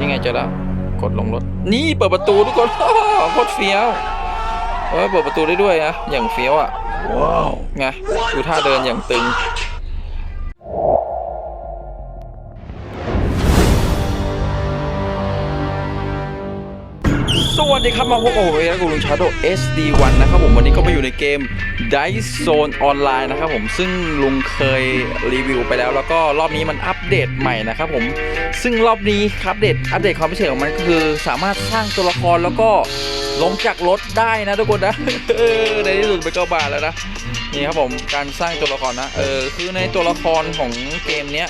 ยังไงเจอแล้ว กดลงรถ นี่เปิดประตูทุกคนโคตรเฟี้ยวเออเปิดประตูได้ด้วยนะอย่างเฟี้ยวอะว้าวไงดูท่าเดินอย่างตึง วัสดีครับมาพบกับผมเองนะกูลุงชาโด SD1 นะครับผมวันนี้ก็มาอยู่ในเกม Dice Zone Online นะครับผมซึ่งลุงเคยรีวิวไปแล้ว แล้วก็รอบนี้มันอัปเดตใหม่นะครับผมซึ่งรอบนี้ครับเดตอัปเดตความพิเศษของมันก็คือสามารถสร้างตัวละครแล้วก็ลงจากรถได้นะทุกคนนะในที่สุดไปก็บาแล้วนะนี่ครับผมการสร้างตัวละครนะเออคือในตัวละครของเกมเนี้ย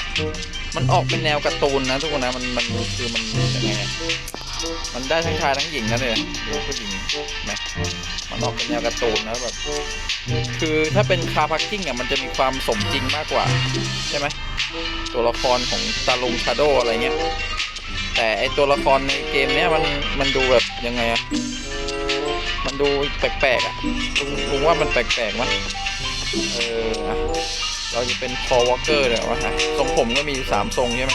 มันออกเป็นแนวการ์ตูนนะทุกคนนะมันมันคือมันยังไง มันได้ทั้งชายทั้งหญิงนะเนี่ยดูผู้หญิงนะมันออกเป็นแนวการ์ตูนนะแบบ คือถ้าเป็นคาร์พักกิ้งอะมันจะมีความสมจริงมากกว่า ใช่ไหมตัวละครของตาลุงชาโดอะไรเงี้ย แต่ไอตัวละครในเกมเนี้ยมันมันดูแบบยังไงอะ มันดูแปลกๆอะลุงลุงว่ามันแปลกๆมั้ยเอออะเราจะเป็นพอวอลเกอร์เลยวะฮะทรงผมก็มีสามทรงใช่ไหม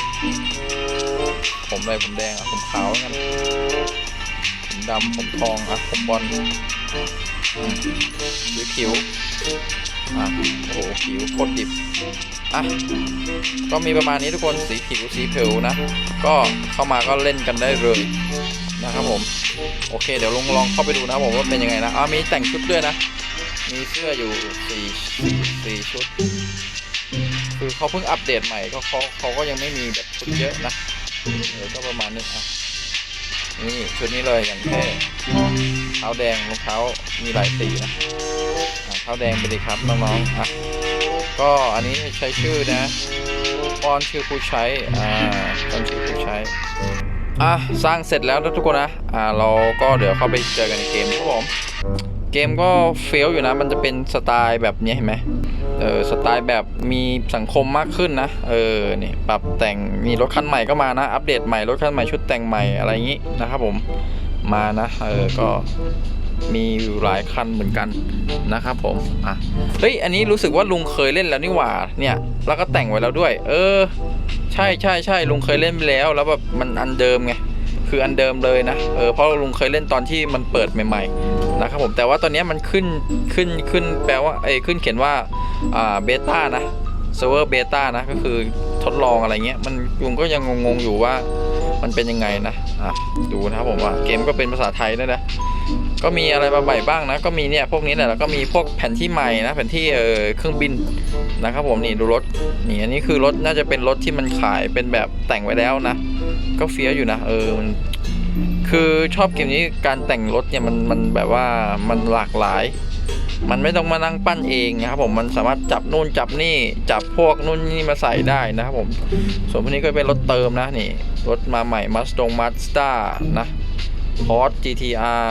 ผมอะไรผมแดงอะผมขาวงั้นผมดำผมทองอะผมบอลอืมหรือผิวอะโอ้โหผิวโคตรดิบอะก็มีประมาณนี้ทุกคนสีผิวสีผิวนะ ก็เข้ามาก็เล่นกันได้เลยนะครับผม โอเค เดี๋ยวลองลองเข้าไปดูนะผมว่าเป็นยังไงนะอะมีแต่งชุดด้วยนะ มีเสื้ออยู่สี่สี่สี่ชุด คือเขาเพิ่งอัปเดตใหม่ก็เขาเขาก็ยังไม่มีแบบชุดเยอะนะ เออก็ประมาณนี้อะนี่ชุดนี้เลยอย่างแท้เท้าแดงรองเท้ามีหลายสีนะอะเท้าแดงไปเลยครับน้องๆอะก็อันนี้ใช้ชื่อนะป้อนชื่อผู้ใช้อ่าป้อนชื่อผู้ใช้อะสร้างเสร็จแล้วนะทุกคนนะอ่าเราก็เดี๋ยวเข้าไปเจอกันในเกมครับผมเกมก็เฟลอยู่นะ มันจะเป็นสไตล์แบบนี้เห็นไหม เออสไตล์แบบมีสังคมมากขึ้นนะเออนี่ปรับแต่งมีรถคันใหม่ก็มานะ อัปเดตใหม่รถคันใหม่ชุดแต่งใหม่อะไรอย่างนี้นะครับผมมานะเออก็มีอยู่หลายคันเหมือนกันนะครับผมอะเฮ้ยอันนี้รู้สึกว่าลุงเคยเล่นแล้วนี่หว่าเนี่ยแล้วก็แต่งไว้แล้วด้วย เออ ใช่ใช่ใช่ลุงเคยเล่นไปแล้ว แล้วแบบมันอันเดิมไงคืออันเดิมเลยนะเออเพราะลุงเคยเล่นตอนที่มันเปิดใหม่ ๆ นะครับผมแต่ว่าตอนนี้มันขึ้นขึ้นขึ้นแปลว่าไอ้ขึ้นเขียนว่าอ่าเบต้านะเซิร์ฟเวอร์เบต้านะก็คือทดลองอะไรเงี้ยมันยุงก็ยังงงๆอยู่ว่ามันเป็นยังไงนะอะดูนะครับผมว่าเกมก็เป็นภาษาไทยด้วยนะก็มีอะไรมาใหม่บ้างนะก็มีเนี่ยพวกนี้แหละแล้วก็มีพวกแผนที่ใหม่นะแผนที่เออเครื่องบินนะครับผมนี่ดูรถนี่อันนี้คือรถน่าจะเป็นรถที่มันขายเป็นแบบแต่งไว้แล้วนะ ก็เฟี้ยวอยู่นะเออมัน คือชอบเกมนี้การแต่งรถเนี่ยมันมันแบบว่ามันหลากหลาย มันไม่ต้องมานั่งปั้นเองนะครับผมมันสามารถจับนู่นจับนี่จับพวกนู่นนี่มาใส่ได้นะครับผมส่วนพวกนี้ก็เป็นรถเติมนะนี่รถมาใหม่มาสตงมาสตานะพอร์ต GTR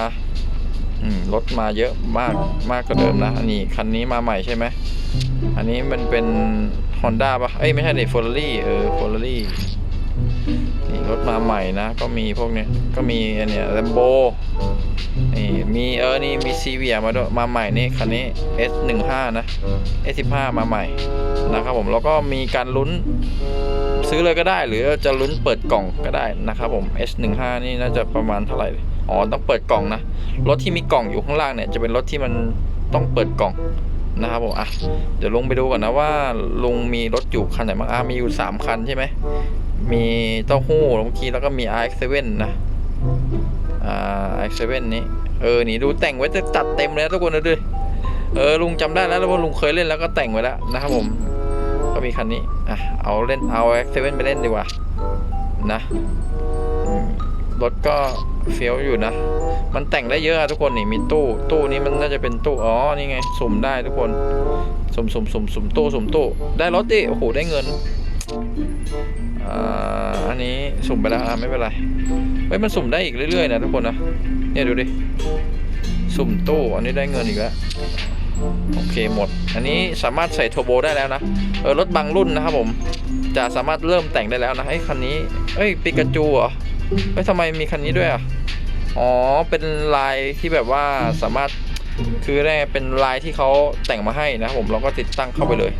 รถมาเยอะมากมากกว่าเดิมนะอันนี้คันนี้มาใหม่ใช่ไหมอันนี้มันเป็น Honda ปะเอ้ยไม่ใช่เด็ Ferrari เออ Ferrari นี่ รถมาใหม่นะ ก็มีพวกเนี้ยก็มีอันเนี้ย Lambo นี่มีเออนี่มีซีเวียมาด้วยมาใหม่นี่คันนี้ S15 นะ S15 มาใหม่นะครับผมแล้วก็มีการลุ้นซื้อเลยก็ได้ หรือจะลุ้นเปิดกล่องก็ได้นะครับผม S15 นี่น่าจะประมาณเท่าไหร่อ๋อต้องเปิดกล่องนะรถที่มีกล่องอยู่ข้างล่างเนี่ยจะเป็นรถที่มันต้องเปิดกล่องนะครับผมอะเดี๋ยวลงไปดูก่อนนะว่าลุงมีรถอยู่คันไหนบ้างอะมีอยู่ 3 คันใช่ไหม มีเต้าหู้เมื่อกี้แล้วก็มี RX7 นะ อ่า RX7 นี้ เออ นี่ดูแต่งไว้จะจัดเต็มเลยทุกคนนะด้วยเออ ลุงจำได้แล้วว่าลุงเคยเล่นแล้วก็แต่งไว้แล้วนะครับผม ก็มีคันนี้ อะ เอาเล่น เอา RX7 ไปเล่นดีกว่า นะ รถก็เฟี้ยวอยู่นะ มันแต่งได้เยอะอะทุกคนนี่ มีตู้ ตู้นี้มันน่าจะเป็นตู้ อ๋อ นี่ไง สุ่มได้ทุกคน สุ่มสุ่มสุ่มสุ่มตู้ สุ่มตู้ ได้รถดิ โอ้โห ได้เงิน อ่าอันนี้สุ่มไปแล้วอ่าไม่เป็นไรเฮ้ยมันสุ่มได้อีกเรื่อยๆนะทุกคนนะเนี่ยดูดิสุ่มตู้อันนี้ได้เงินอีกแล้วโอเคหมด อันนี้สามารถใส่โทโบได้แล้วนะเออรถบางรุ่นนะครับผมจะสามารถเริ่มแต่งได้แล้วนะไอ้คันนี้เอ้ยปิกาจูเหรอเฮ้ยทำไมมีคันนี้ด้วยอะอ๋อเป็นลายที่แบบว่าสามารถ คือได้เป็นลายที่เขาแต่งมาให้นะครับผมเราก็ติดตั้งเข้าไปเลย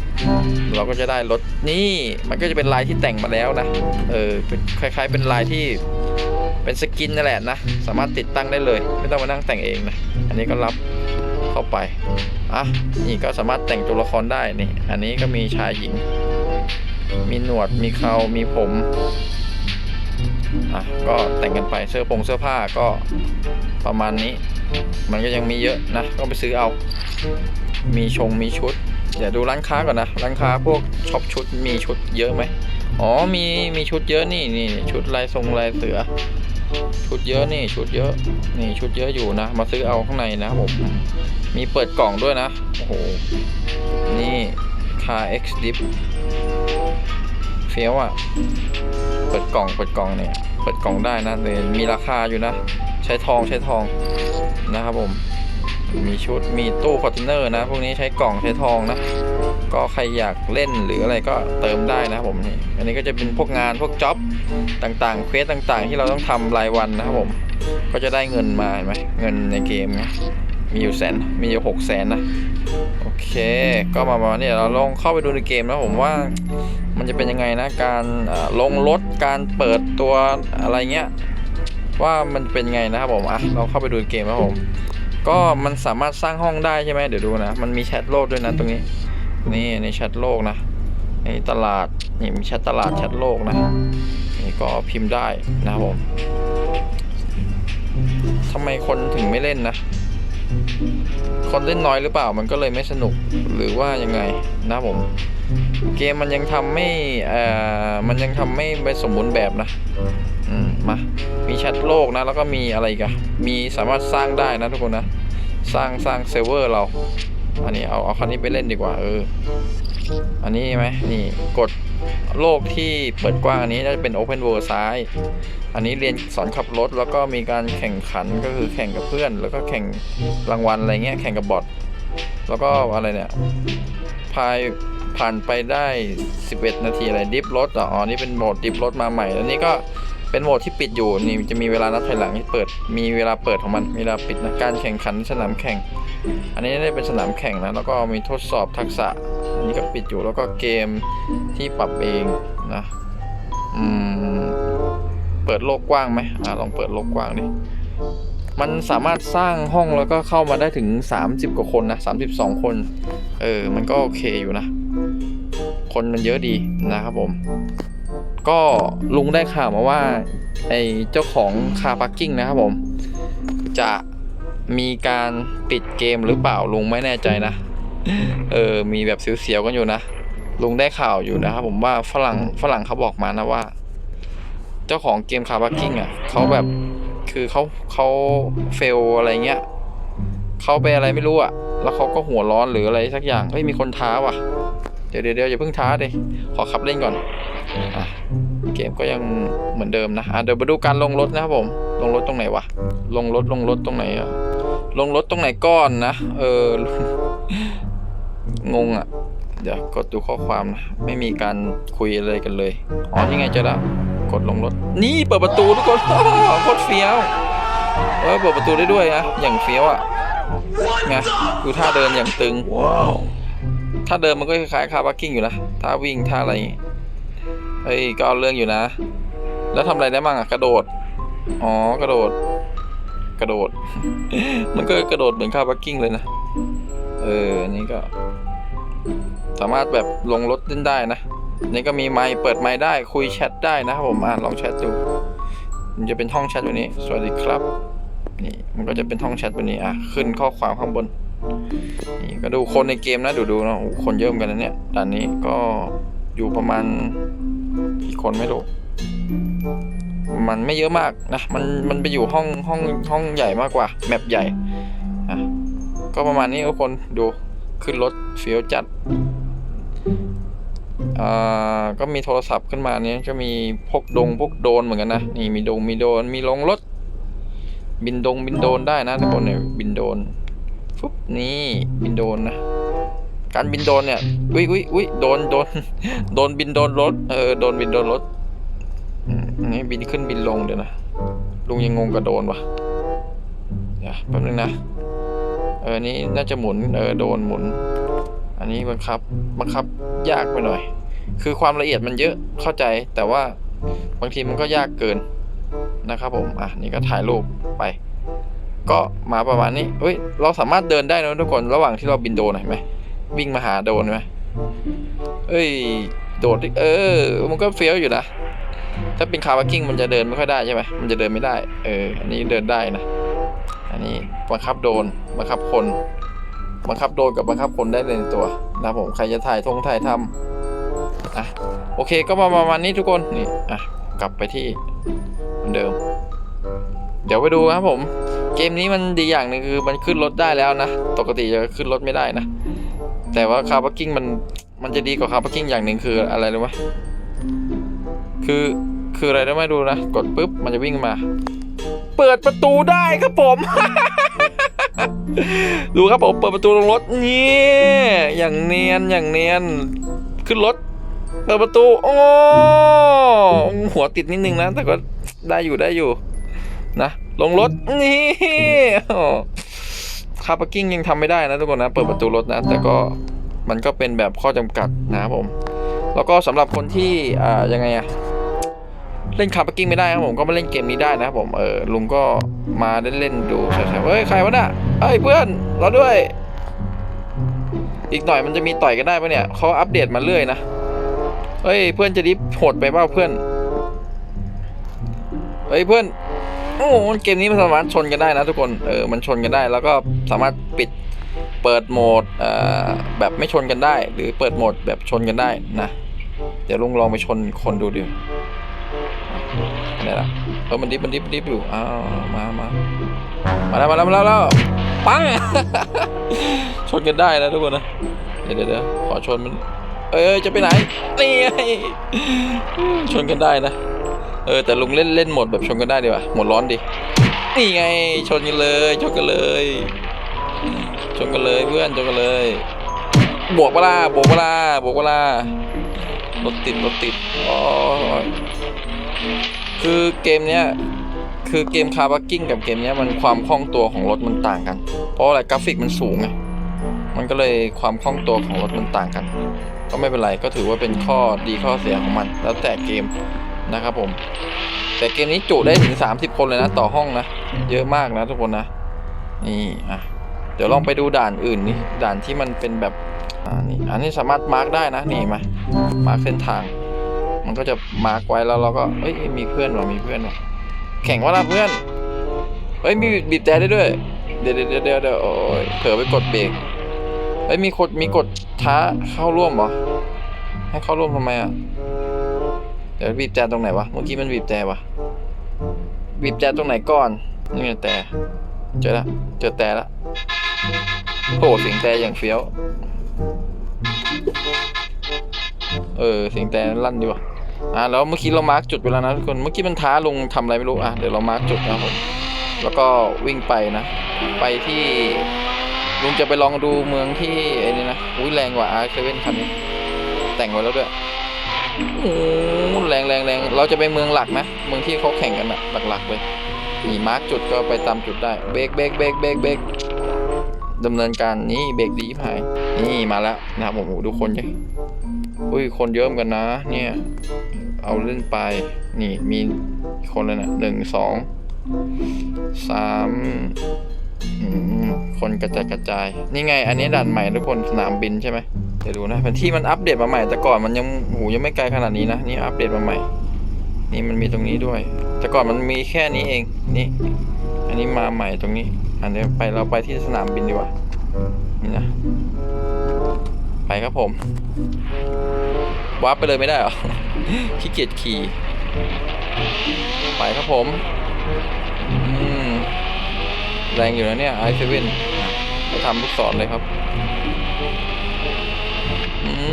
เราก็จะได้รถนี่มันก็จะเป็นลายที่แต่งมาแล้วนะเออเป็นคล้าย ๆ เป็นลายที่เป็นสกินนั่นแหละนะสามารถติดตั้งได้เลย ไม่ต้องมานั่งแต่งเองนะอันนี้ก็รับเข้าไปอะนี่ก็สามารถแต่งตัวละครได้นี่ อันนี้ก็มีชายหญิง มีหนวดมีเขามีผมอะก็แต่งกันไปเสื้อผงเสื้อผ้าก็ ประมาณนี้ มันก็ยังมีเยอะนะ ก็ไปซื้อเอา มีชงมีชุด เดี๋ยวดูร้านค้าก่อนนะ ร้านค้าพวกช็อปชุดมีชุดเยอะไหมอ๋อ มีมีชุดเยอะนี่นี่ชุดลายทรงลายเสือ ชุดเยอะนี่ชุดเยอะ นี่ชุดเยอะอยู่นะ มาซื้อเอาข้างในนะผม มีเปิดกล่องด้วยนะ โอ้โห นี่คา X Dip เฟี้ยวอะ เปิดกล่องเปิดกล่องเนี่ย เปิดกล่องได้นะเลยมีราคาอยู่นะ ใช้ทองใช้ทองนะครับผม มีชุดมีตู้คอนเทนเนอร์นะ พวกนี้ใช้กล่องใช้ทองนะ ก็ใครอยากเล่นหรืออะไรก็เติมได้นะครับผมนี่อันนี้ก็จะเป็นพวกงานพวกจ็อบต่างๆเควสต่างๆ ที่เราต้องทำรายวันนะครับผม ก็จะได้เงินมาเห็นไหมเงินในเกมนะมีอยู่แสน มีอยู่หกแสนนะ โอเค ก็มาประมาณนี้เราลองเข้าไปดูในเกมนะผมว่า มันจะเป็นยังไงนะการลงรถการเปิดตัวอะไรเงี้ยว่ามันเป็นไงนะครับผมอะเราเข้าไปดูเกมนะครับผมก็มันสามารถสร้างห้องได้ใช่ไหมเดี๋ยวดูนะ มันมีแชทโลกด้วยนะตรงนี้ นี่ในแชทโลกนะนี่ตลาดนี่มีแชทตลาดแชทโลกนะนี่ก็พิมพ์ได้นะครับผมทำไมคนถึงไม่เล่นนะ คนเล่นน้อยหรือเปล่ามันก็เลยไม่สนุกหรือว่ายังไงนะครับผม เกมมันยังทำไม่เอ่อมันยังทำไม่ไปสมบูรณ์แบบนะอืมมา มีแชทโลกนะ แล้วก็มีอะไรกันมีสามารถสร้างได้นะทุกคนนะ สร้างสร้างเซิร์ฟเวอร์เรา อันนี้เอาเอาคันนี้ไปเล่นดีกว่าเออ อันนี้ไหมนี่กดโลกที่เปิดกว้างอันนี้จะเป็น Open World ซ้าย อันนี้เรียนสอนขับรถ แล้วก็มีการแข่งขันก็คือแข่งกับเพื่อน แล้วก็แข่งรางวัลอะไรเงี้ยแข่งกับบอทแล้วก็อะไรเนี่ยพาย ผ่านไปได้ 11 นาทีอะไรดิฟรถอ๋อนี่เป็นโหมดดิฟรถมาใหม่แล้วนี่ก็เป็นโหมดที่ปิดอยู่นี่จะมีเวลานับถอยหลังที่เปิด มีเวลาเปิดของมันมีเวลาปิดนะการแข่งขันสนามแข่ง อันนี้ได้เป็นสนามแข่งนะแล้วก็มีทดสอบทักษะอันนี้ก็ปิดอยู่แล้วก็เกมที่ปรับเองนะอืมเปิดโลกกว้างไหมอ่าลองเปิดโลกกว้างดิมันสามารถสร้างห้องแล้วก็เข้ามาได้ถึง 30 กว่าคนนะ 32 คน เออ มันก็โอเคอยู่นะ คนมันเยอะดีนะครับผม ก็ลุงได้ข่าวมาว่าไอ้เจ้าของคาร์พาร์กิ้งนะครับผม จะมีการปิดเกมหรือเปล่าลุงไม่แน่ใจนะ เออ มีแบบเสียวๆกันอยู่นะ ลุงได้ข่าวอยู่นะครับผมว่าฝรั่งฝรั่งเขาบอกมานะว่า เจ้าของเกมคาร์พาร์กิ้งอะเขาแบบคือเขาเขาเฟลอะไรเงี้ยเขาไปอะไรไม่รู้อะ แล้วเขาก็หัวร้อนหรืออะไรสักอย่างเฮ้ยมีคนท้าว่ะเดี๋ยวเดี๋ยวเดี๋ยวอย่าเพิ่งท้าดิขอขับเล่นก่อนอะเกมก็ยังเหมือนเดิมนะอะเดี๋ยวมาดูการลงรถนะครับผม ลงรถตรงไหนวะ ลงรถลงรถตรงไหนอะลงรถตรงไหนก้อนนะ เออ งงอะ่ะเดี๋ยวกดดูข้อความนะ ไม่มีการคุยอะไรกันเลย อ๋อนี่ไงจอแล้วกดลงรถ นี่เปิดประตูทุกคนโคตรเฟี้ยวเออเปิดประตูได้ด้วยนะ อย่างเฟี้ยวอะ่ะไงดูท่าเดินอย่างตึง ถ้าเดินมันก็คล้ายๆคาร์พาร์กิ้งอยู่นะถ้าวิ่งท่าอะไรเฮ้ยก็เอาเรื่องอยู่นะ แล้วทำอะไรได้บ้างอะกระโดด อ๋อกระโดด กระโดด มันก็กระโดดเหมือนคาร์พาร์กิ้งเลยนะ เอออันนี้ก็ สามารถแบบลงรถเล่นได้นะ นี่ก็มีไมค์เปิดไมค์ได้คุยแชทได้นะครับผมอ่านลองแชทดู มันจะเป็นห้องแชทแบบนี้ สวัสดีครับ นี่มันก็จะเป็นห้องแชทแบบนี้อะขึ้นข้อความข้างบน นี่ก็ดูคนในเกมนะดูดูๆนะโอ้คนเยอะเหมือนกันนะเนี่ยด่านนี้ก็อยู่ประมาณกี่คนไม่รู้มันไม่เยอะมากนะ มันมันไปอยู่ห้องห้องห้องใหญ่มากกว่า แมปใหญ่อะก็ประมาณนี้ทุกคนดูขึ้นรถเฟียวจัดอ่าก็มีโทรศัพท์ขึ้นมาเนี้ยก็มีพวกดงพวกโดนเหมือนกันนะนี่มีดงมีโดนมีลงรถ บินดงบินโดนได้นะทุกคนเนี่ยบินโดน ฟึบนี่บินโดนนะการบินโดนเนี่ยอุ้ยอุ้ยอุ้ยโดนโดนโดนบินโดนรถเออโดนบินโดนรถนนี้บินขึ้นบินลงเดี๋ยวนะลุงยังงงกับโดนวะเดี๋ยวแป๊บนึงนะเออนี่น่าจะหมุนเออโดนหมุน อันนี้บังคับบังคับยากไปหน่อย คือความละเอียดมันเยอะเข้าใจแต่ว่าบางทีมันก็ยากเกินนะครับผมอะนี่ก็ถ่ายรูปไป ก็มาประมาณนี้เฮ้ย เราสามารถเดินได้นะทุกคน ระหว่างที่เราบินโดนเห็นไหมวิ่งมาหาโดนไหมเอ้ย โดดดิเออ มันก็เฟี้ยวอยู่นะ ถ้าเป็นคาร์บกิ้งมันจะเดินไม่ค่อยได้ใช่ไหมมันจะเดินไม่ได้ เออ อันนี้เดินได้นะ อันนี้บังคับโดน บังคับคน บังคับโดนกับบังคับคนได้เลยในตัวนะผม ใครจะถ่ายทงถ่ายทำอะ โอเค ก็มาประมาณนี้ทุกคน นี่ อะ กลับไปที่เหมือนเดิม เดี๋ยวไปดูครับผม เกมนี้มันดีอย่างหนึ่งคือมันขึ้นรถได้แล้วนะ ปกติจะขึ้นรถไม่ได้นะ แต่ว่าคาร์บกิ้งมันมันจะดีกว่าคาร์บกิ้งอย่างหนึ่งคืออะไรรู้ไหมคือคืออะไรรู้ไหมดูนะ กดปุ๊บมันจะวิ่งมา เปิดประตูได้ครับผม ดูครับผมเปิดประตูลงรถนี่อย่างเนียนอย่างเนียนขึ้นรถเปิดประตู โอ้หัวติดนิดนึงนะ แต่ก็ได้อยู่ได้อยู่นะ ลงรถนี่คาร์ปกิ้งยังทำไม่ได้นะทุกคนนะ เปิดประตูรถนะ แต่ก็มันก็เป็นแบบข้อจำกัดนะครับผม แล้วก็สำหรับคนที่อ่ายังไงอะเล่นคาร์ปกิ้งไม่ได้ครับผมก็มาเล่นเกมนี้ได้นะครับผมเออลุงก็มาเล่นเล่นดูใช่ๆเฮ้ยใครวะน่ะเฮ้ยเพื่อนเราด้วย อีกหน่อยมันจะมีต่อยกันได้ปะเนี่ยเขาอัปเดตมาเรื่อยนะเฮ้ยเพื่อนจะดิฟโหดไปเปล่าเพื่อนเฮ้ยเพื่อน โอ้โหเกมนี้มันสามารถชนกันได้นะทุกคน เออ มันชนกันได้ แล้วก็สามารถปิดเปิดโหมดเอ่อแบบไม่ชนกันได้ หรือเปิดโหมดแบบชนกันได้นะ เดี๋ยวลุงลองไปชนคนดูดินี่แหละเออมันดิฟมันดิฟมันดิฟอยู่ อ้าว มามามาแล้วมาแล้วมาแล้วแล้วปัง ชนกันได้นะทุกคนนะ เดี๋ยวเดี๋ยวขอชนมัน เอ้ยจะไปไหน นี่ชนกันได้นะ เออแต่ลุงเล่นเล่นหมดแบบชนกันได้ดีว่ะหมดร้อนดินี่ไงชนกันเลยชนกันเลยชนกันเลยเพื่อนชนกันเลย บวกเวลาบวกเวลาบวกเวลารถติดรถติดอ๋อคือเกมเนี้ยคือเกมคาร์บักกิ้งกับเกมเนี้ยมันความคล่องตัวของรถมันต่างกัน เพราะอะไรกราฟิกมันสูงไงมันก็เลยความคล่องตัวของรถมันต่างกัน ก็ไม่เป็นไรก็ถือว่าเป็นข้อดีข้อเสียของมัน แล้วแต่เกม นะครับผม แต่เกมนี้จุได้ถึง 30 คนเลยนะ ต่อห้องนะ เยอะมากนะทุกคนนะ นี่อะเดี๋ยวลองไปดูด่านอื่นนี่ด่านที่มันเป็นแบบอ่านี่อันนี้สามารถมาร์กได้นะนี่มามาร์กเส้นทาง มันก็จะมาร์กไว้แล้วเราก็เอ้ยมีเพื่อนว่ะมีเพื่อนว่ะแข่งว่าละเพื่อนเฮ้ยมีบีบแต่ได้ด้วย เดี๋ยวเดี๋ยวเดี๋ยวเดี๋ยวโอ้ยเผลอไปกดเบรกเฮ้ยมีกดมีกดท้าเข้าร่วมเหรอให้เข้าร่วมทำไมอะ เดี๋ยวบีบแต่ตรงไหนวะ เมื่อกี้มันบีบแต่วะบีบแต่ตรงไหนก่อน นี่แต่เจอละเจอแต่ละโอ้เสียงแต่อย่างเฟี้ยว เออเสียงแต่ลั่นดีวะอะแล้วเมื่อกี้เรามาร์กจุดไปแล้วนะทุกคน เมื่อกี้มันท้าลงทำอะไรไม่รู้ อะ เดี๋ยวเรามาร์กจุดนะครับผม แล้วก็วิ่งไปนะ ไปที่ลุงจะไปลองดูเมืองที่ไอ้นี่นะ อุ้ยแรงกว่าอาร์เคเว่นคันนี้ แต่งไว้แล้วด้วย โอ้แรงแรงแรงเราจะไปเมืองหลักนะเมืองที่เขาแข่งกันอะหลักๆเลยนี่มาร์กจุดก็ไปตามจุดได้เบรกเบรกเบรกเบรกเบรกดำเนินการนี่เบรกดีพายนี่มาแล้วนะครับผมดูคนเยอะอุ้ยคนเยอะเหมือนกันนะ เนี่ย เอาเล่นไป นี่มีคนเลยนะหนึ่งสองสามคนกระจายกระจาย นี่ไง อันนี้ด่านใหม่ทุกคนสนามบินใช่ไหม เดี๋ยวดูนะแผนที่มันอัปเดตมาใหม่แต่ก่อนมันยังโหยังไม่ไกลขนาดนี้นะนี่อัปเดตมาใหม่ นี่มันมีตรงนี้ด้วย แต่ก่อนมันมีแค่นี้เองนี่ อันนี้มาใหม่ตรงนี้ อันนี้ไปเราไปที่สนามบินดีกว่านี่นะไปครับผมวาร์ปไปเลยไม่ได้หรอขี้เกียจขี่ไปครับผมแรงอยู่นะเนี่ยไอเซเว่นไปทำลูกศรเลยครับ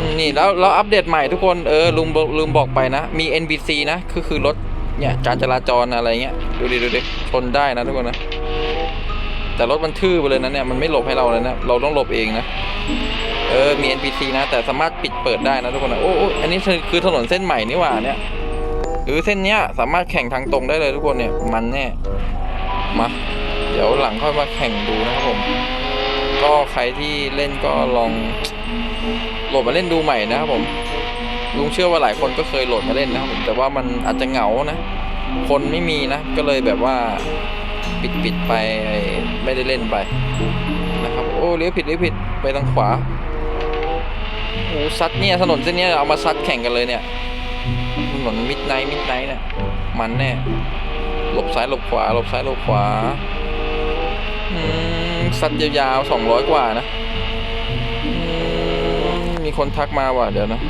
มนี่แล้วเราอัปเดตใหม่ทุกคนเออลุงบอกลืมบอกไปนะ มี NPC นะคือคือรถเนี่ยการจราจรอะไรเงี้ยดูดิดูดิชนได้นะทุกคนนะ แต่รถมันทื่อไปเลยนะเนี่ยมันไม่หลบให้เราเลยนะเราต้องหลบเองนะเออมี NPC นะแต่สามารถปิดเปิดได้นะทุกคนนะโอ้โอ้อันนี้คือคือถนนเส้นใหม่นี่หว่าเนี่ยหรือเส้นเนี้ยสามารถแข่งทางตรงได้เลยทุกคนเนี่ยมันแน่มาเดี๋ยวหลังค่อยมาแข่งดูนะครับผม ก็ใครที่เล่นก็ลอง โหลดมาเล่นดูใหม่นะครับผมลุงเชื่อว่าหลายคนก็เคยโหลดมาเล่นนะครับผมแต่ว่ามันอาจจะเหงานะ คนไม่มีนะ ก็เลยแบบว่าปิดปิดไปไม่ได้เล่นไปนะครับโอ้เลี้ยวผิดเลี้ยวผิดไปทางขวาโอ้ซัดเนี่ยถนนเส้นเนี้ยเอามาซัดแข่งกันเลยเนี่ยถนนมิดไนท์มิดไนท์เนี่ยมันแน่หลบซ้ายหลบขวาหลบซ้ายหลบขวาอืมซัดยาวๆสองร้อยกว่านะ มีคนทักมาว่ะเดี๋ยวนะ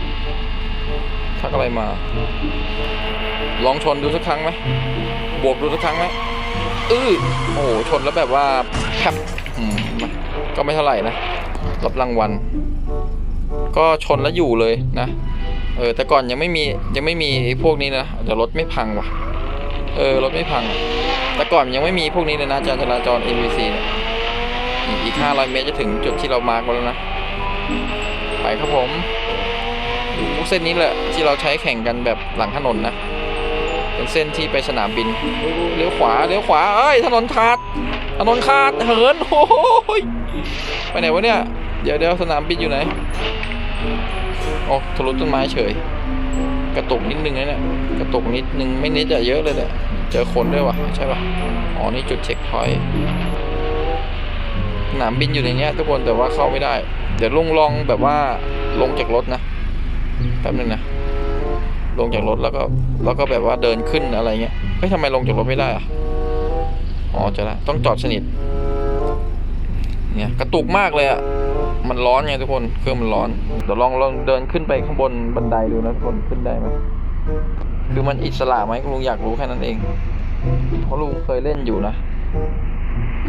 ทักอะไรมา ลองชนดูสักครั้งไหมบวกดูสักครั้งไหมอื้อโอ้โหชนแล้วแบบว่าแคบอืมก็ไม่เท่าไหร่นะรับรางวัลก็ชนแล้วอยู่เลยนะ เออ แต่ก่อนยังไม่มียังไม่มีพวกนี้นะเดี๋ยวรถไม่พังว่ะ เออ รถไม่พัง แต่ก่อนยังไม่มีพวกนี้เลยนะจราจราจร NVC เนี่ยอีก 500 เมตรจะถึงจุดที่เรามาร์กแล้วนะ ไปครับผมเส้นนี้แหละที่เราใช้แข่งกันแบบหลังถนนนะ เป็นเส้นที่ไปสนามบินเลี้ยวขวาเลี้ยวขวาเอ้ยถนนขาด ถนนขาดเหินโอ้ยไปไหนวะเนี่ย เดี๋ยวเดี๋ยวสนามบินอยู่ไหนโอ้ทะลุต้นไม้เฉย กระตุกนิดนึงนะเนี่ยกระตุกนิดนึงไม่นิดจะเยอะเลยเนี่ยเจอคนด้วยวะใช่ปะอ๋อนี่จุดเช็คพอยต์ สนามบินอยู่ในนี้ทุกคนแต่ว่าเข้าไม่ได้ เดี๋ยวลุงลองแบบว่าลงจากรถนะแป๊บนึงนะลงจากรถแล้วก็แล้วก็แบบว่าเดินขึ้นอะไรเงี้ยเฮ้ยทำไมลงจากรถไม่ได้อะอ๋อเจะละต้องจอดสนิทเนี่ยกระตุกมากเลยอะมันร้อนไงทุกคนเครื่องมันร้อนเดี๋ยวลองลองเดินขึ้นไปข้างบนบันไดดูนะทุกคนขึ้นได้ไหมคือมันอิสระไหมลุงอยากรู้แค่นั้นเองเพราะลุงเคยเล่นอยู่นะ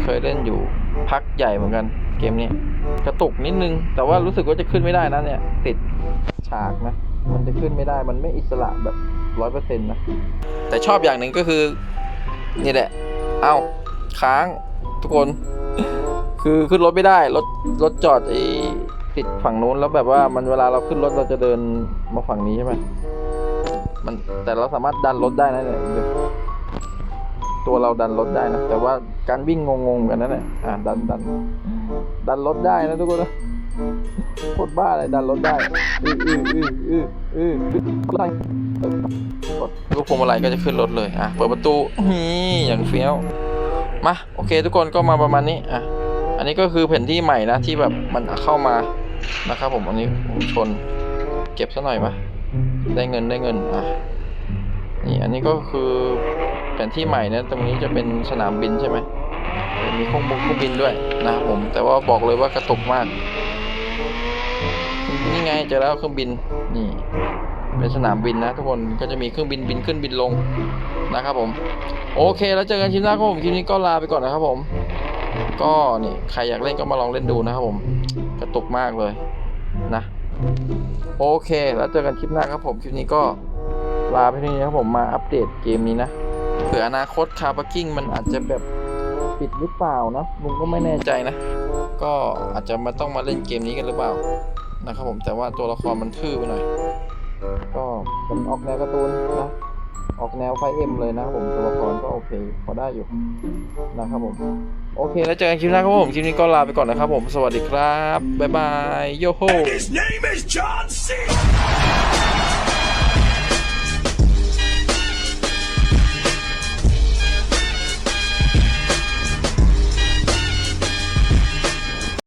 เคยเล่นอยู่ พักใหญ่เหมือนกันเกมนี้ กระตุกนิดนึง แต่ว่ารู้สึกว่าจะขึ้นไม่ได้นะเนี่ย ติดฉากนะ มันจะขึ้นไม่ได้มันไม่อิสระแบบร้อยเปอร์เซ็นต์นะ แต่ชอบอย่างหนึ่งก็คือ นี่แหละ เอ้าค้างทุกคน คือขึ้นรถไม่ได้ รถรถจอดไอ้ติดฝั่งนู้นแล้วแบบว่ามันเวลาเราขึ้นรถเราจะเดินมาฝั่งนี้ใช่ไหมมันแต่เราสามารถดันรถได้นะเนี่ย ตัวเราดันรถได้นะ แต่ว่าการวิ่งงงๆกันนั่นแหละอ่าดันดันดันรถได้นะทุกคนนะโคตรบ้าเลยดันรถได้อืออืออืออืออืออะไรกดลูกพวงมาลัยก็จะขึ้นรถเลยอะเปิดประตูนี่อย่างเฟี้ยวมาโอเค ทุกคนก็มาประมาณนี้อะอันนี้ก็คือแผนที่ใหม่นะที่แบบมันเข้ามานะครับผมอันนี้ผมชนเก็บซะหน่อยมาได้เงินได้เงินอะนี่อันนี้ก็คือ แผนที่ใหม่นะตรงนี้จะเป็นสนามบินใช่ไหมมีเครื่องบินเครื่องบินด้วยนะครับผมแต่ว่าบอกเลยว่ากระตุกมากนี่ไงเจอแล้วเครื่องบินนี่เป็นสนามบินนะทุกคนก็จะมีเครื่องบินบินขึ้นบินลงนะครับผมโอเค แล้วเจอกันคลิปหน้าครับผมคลิปนี้ก็ลาไปก่อนนะครับผม ก็นี่ใครอยากเล่นก็มาลองเล่นดูนะครับผมกระตุกมากเลยนะ โอเค แล้วเจอกันคลิปหน้าครับผมคลิปนี้ก็ลาไปที่นี้ครับผมมาอัปเดตเกมนี้นะ เผื่ออนาคตคาร์บักกิ้งมันอาจจะแบบปิดหรือเปล่านะลุงก็ไม่แน่ใจนะ ก็อาจจะมาต้องมาเล่นเกมนี้กันหรือเปล่านะครับผมแต่ว่าตัวละครมันทื่อไปหน่อย ก็เป็นออกแนวการ์ตูนนะออกแนวไฟเอ็มเลยนะผมตัวละครก็โอเคพอได้อยู่นะครับผม โอเคแล้วเจอกันคลิปหน้าครับผม คลิปนี้ก็ลาไปก่อนนะครับผม สวัสดีครับ บ๊ายบาย โยโฮ